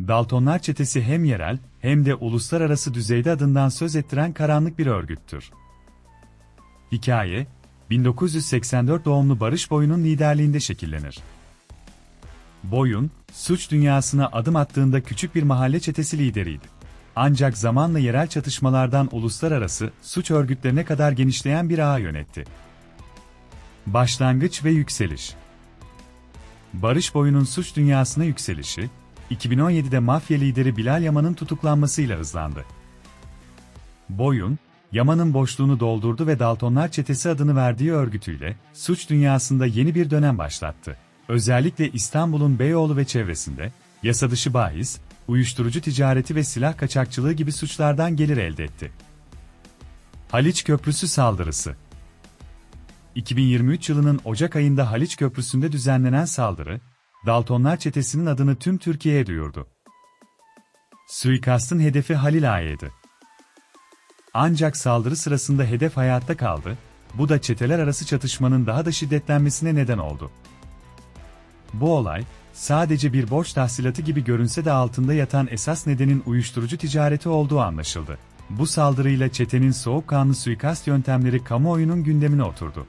Daltonlar çetesi hem yerel hem de uluslararası düzeyde adından söz ettiren karanlık bir örgüttür. Hikaye, 1984 doğumlu Barış Boyun'un liderliğinde şekillenir. Boyun, suç dünyasına adım attığında küçük bir mahalle çetesi lideriydi. Ancak zamanla yerel çatışmalardan uluslararası suç örgütlerine kadar genişleyen bir ağ yönetti. Başlangıç ve yükseliş Barış Boyun'un suç dünyasına yükselişi, 2017'de mafya lideri Bilal Yaman'ın tutuklanmasıyla hızlandı. Boyun, Yaman'ın boşluğunu doldurdu ve Daltonlar Çetesi adını verdiği örgütüyle suç dünyasında yeni bir dönem başlattı. Özellikle İstanbul'un Beyoğlu ve çevresinde yasa dışı bahis, uyuşturucu ticareti ve silah kaçakçılığı gibi suçlardan gelir elde etti. Haliç Köprüsü saldırısı 2023 yılının Ocak ayında Haliç Köprüsü'nde düzenlenen saldırı, Daltonlar çetesinin adını tüm Türkiye'ye duyurdu. Suikastın hedefi Halil Ağa'ydı. Ancak saldırı sırasında hedef hayatta kaldı, bu da çeteler arası çatışmanın daha da şiddetlenmesine neden oldu. Bu olay, sadece bir borç tahsilatı gibi görünse de altında yatan esas nedenin uyuşturucu ticareti olduğu anlaşıldı. Bu saldırıyla çetenin soğukkanlı suikast yöntemleri kamuoyunun gündemine oturdu.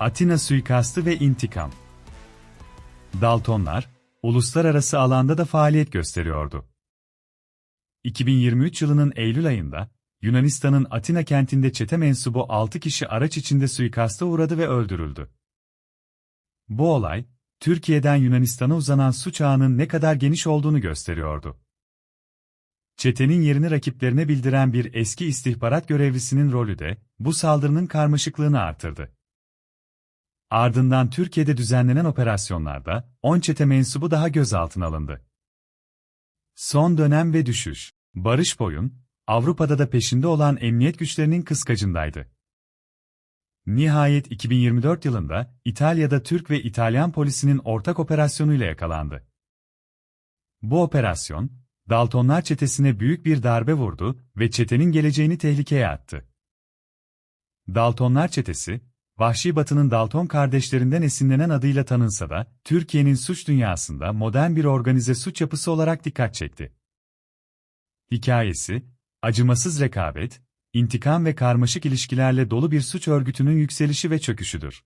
Atina suikastı ve intikam Daltonlar, uluslararası alanda da faaliyet gösteriyordu. 2023 yılının Eylül ayında, Yunanistan'ın Atina kentinde çete mensubu 6 kişi araç içinde suikasta uğradı ve öldürüldü. Bu olay, Türkiye'den Yunanistan'a uzanan suç ağının ne kadar geniş olduğunu gösteriyordu. Çetenin yerini rakiplerine bildiren bir eski istihbarat görevlisinin rolü de, bu saldırının karmaşıklığını artırdı. Ardından Türkiye'de düzenlenen operasyonlarda, 10 çete mensubu daha gözaltına alındı. Son dönem ve düşüş. Barış Boyun, Avrupa'da da peşinde olan emniyet güçlerinin kıskacındaydı. Nihayet 2024 yılında İtalya'da Türk ve İtalyan polisinin ortak operasyonuyla yakalandı. Bu operasyon, Daltonlar çetesine büyük bir darbe vurdu ve çetenin geleceğini tehlikeye attı. Daltonlar çetesi, Vahşi Batı'nın Dalton kardeşlerinden esinlenen adıyla tanınsa da, Türkiye'nin suç dünyasında modern bir organize suç yapısı olarak dikkat çekti. Hikayesi, acımasız rekabet, intikam ve karmaşık ilişkilerle dolu bir suç örgütünün yükselişi ve çöküşüdür.